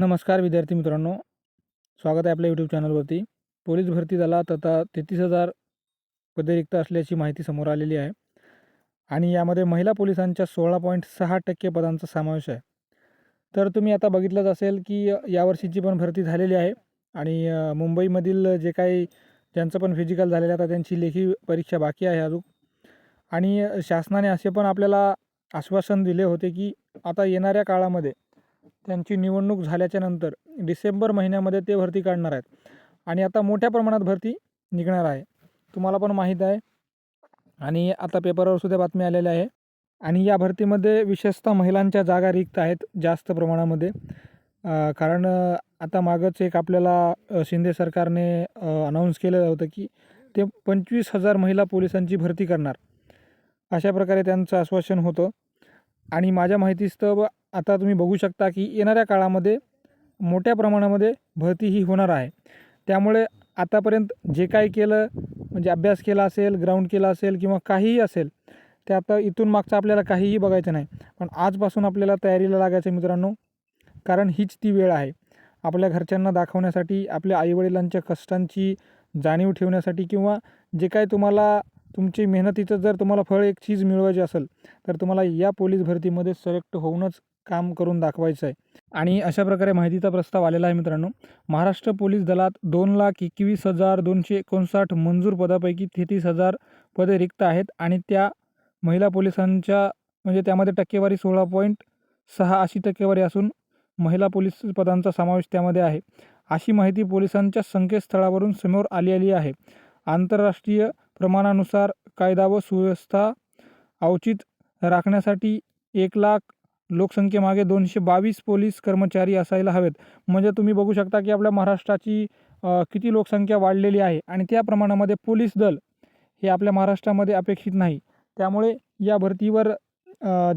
नमस्कार विद्यार्थी मित्रांनो. स्वागत आहे आपल्या यूट्यूब चॅनलवरती पोलीस भरती दला तथा तेहतीस हजार पदे रिक्त असल्याची माहिती समोर आलेली आहे. आणि यामध्ये महिला पोलिसांच्या सोळा पॉईंट सहा टक्के पदांचा समावेश आहे. तर तुम्ही आता बघितलंच असेल की यावर्षीची पण भरती झालेली आहे. आणि मुंबईमधील जे काही ज्यांचं पण फिजिकल झालेलं आता त्यांची लेखी परीक्षा बाकी आहे अजून. आणि शासनाने असे पण आपल्याला आश्वासन दिले होते की आता येणाऱ्या काळामध्ये त्यांची निवडणूक झाल्याच्यानंतर डिसेंबर महिन्यामध्ये ते भरती काढणार आहेत. आणि आता मोठ्या प्रमाणात भरती निघणार आहे. तुम्हाला पण माहीत आहे. आणि आता पेपरवर सुद्धा बातमी आलेल्या आहे. आणि या भरतीमध्ये विशेषतः महिलांच्या जागा रिक्त आहेत जास्त प्रमाणामध्ये. कारण आता मागंच एक आपल्याला शिंदे सरकारने अनाऊन्स केलेलं होतं की ते पंचवीस हजार महिला पोलिसांची भरती करणार. अशा प्रकारे त्यांचं आश्वासन होतं. आणि माझ्या माहितीस्तव आता तुम्ही बघू शकता की येणाऱ्या काळामध्ये मोठ्या प्रमाणामध्ये भरती ही होणार आहे. त्यामुळे आतापर्यंत जे काही केलं म्हणजे अभ्यास केला असेल ग्राउंड केला असेल किंवा काहीही असेल ते आता इथून मागचं आपल्याला काहीही बघायचं नाही. पण आजपासून आपल्याला तयारीला लागायचं मित्रांनो कारण हीच ती वेळ आहे. आपल्या घरच्यांना दाखवण्यासाठी आपल्या आईवडिलांच्या कष्टांची जाणीव ठेवण्यासाठी किंवा जे काय तुम्हाला तुमची मेहनतीचं जर तुम्हाला फळ एक चीज मिळवायची असेल तर तुम्हाला या पोलीस भरतीमध्ये सिलेक्ट होऊनच काम करून दाखवायचं आहे. आणि अशा प्रकारे माहितीचा प्रस्ताव आलेला आहे मित्रांनो. महाराष्ट्र पोलीस दलात दोन लाख एकवीस हजार दोनशे एकोणसाठ मंजूर पदापैकी तेहतीस हजार पदे रिक्त आहेत आणि त्या महिला पोलिसांच्या म्हणजे त्यामध्ये टक्केवारी सोळा पॉईंट सहा अशी टक्केवारी असून महिला पोलीस पदांचा समावेश त्यामध्ये आहे. अशी माहिती पोलिसांच्या संकेतस्थळावरून समोर आली आली आहे. आंतरराष्ट्रीय प्रमाणानुसार कायदा व सुव्यवस्था अवचित राखण्यासाठी एक लाख लोकसंख्येमागे दोनशे बावीस पोलीस कर्मचारी असायला हवेत. म्हणजे तुम्ही बघू शकता की आपल्या महाराष्ट्राची किती लोकसंख्या वाढलेली आहे आणि त्या प्रमाणामध्ये पोलीस दल हे आपल्या महाराष्ट्रामध्ये अपेक्षित नाही. त्यामुळे या भरतीवर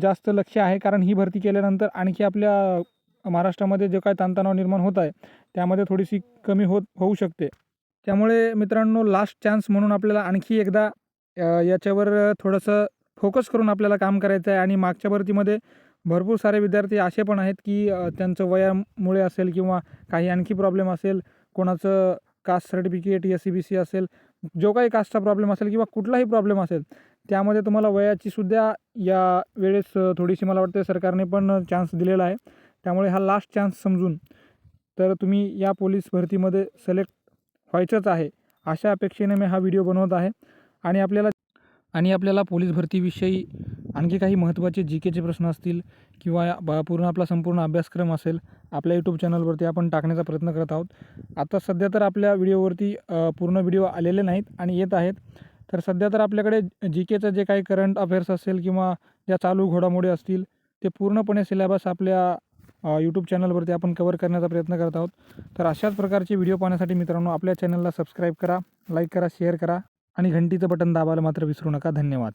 जास्त लक्ष आहे कारण ही भरती केल्यानंतर आणखी आपल्या महाराष्ट्रामध्ये जे काय ताणतणाव निर्माण होत आहे त्यामध्ये थोडीशी कमी होत होऊ शकते. त्यामुळे मित्रांनो लास्ट चान्स म्हणून आपल्याला आणखी एकदा याच्यावर थोडंसं फोकस करून आपल्याला काम करायचं आहे आणि मागच्या भरतीमध्ये भरपूर सारे विद्यार्थी असे पण आहेत की त्यांचं वयामुळे असेल किंवा काही आणखी प्रॉब्लेम असेल कोणाचं caste certificate S C B C असेल जो काही कास्टचा प्रॉब्लेम असेल किंवा कुठलाही प्रॉब्लेम असेल त्यामध्ये तुम्हाला वयाची सुद्धा या वेळेस थोडीशी मला वाटते सरकारने पण चान्स दिलेला आहे. त्यामुळे हा लास्ट चान्स समजून तर तुम्ही या पोलीस भरतीमध्ये सिलेक्ट व्हायचंच आहे अशा अपेक्षेने मी हा व्हिडिओ बनवत आहे. आणि आपल्याला आणि आपल्याला पोलीस भरतीविषयी आणखी काही महत्त्वाचे जी केचे प्रश्न असतील किंवा पूर्ण आपला संपूर्ण अभ्यासक्रम असेल आपल्या यूट्यूब चॅनलवरती आपण टाकण्याचा प्रयत्न करत आहोत. आता सध्या तर आपल्या व्हिडिओवरती पूर्ण व्हिडिओ आलेले नाहीत आणि येत आहेत. तर सध्या तर आपल्याकडे जी केचं जे काही करंट अफेअर्स असेल किंवा ज्या चालू घोडामोडी असतील ते पूर्णपणे सिलेबस आपल्या यूट्यूब चॅनलवरती आपण कवर करण्याचा प्रयत्न करत आहोत. तर अशाच प्रकारचे व्हिडिओ पाहण्यासाठी मित्रांनो आपल्या चॅनलला सबस्क्राईब करा लाईक करा शेअर करा. आणि घंटीचं बटन दाबायला मात्र विसरू नका. धन्यवाद.